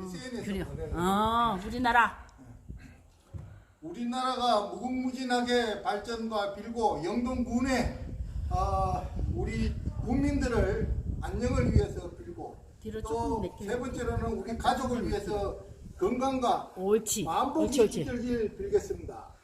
음, SNS에 그래요. 보내는 어, 우리나라. 우리나라가 무궁무진하게 발전과 빌고 영동군의 어, 우리 국민들을 안녕을 위해서 빌고 뒤로 조금 또세 번째로는 우리 음. 가족을 위해서 건강과 옳지. 만복이 옳지, 옳지. 있길 빌겠습니다.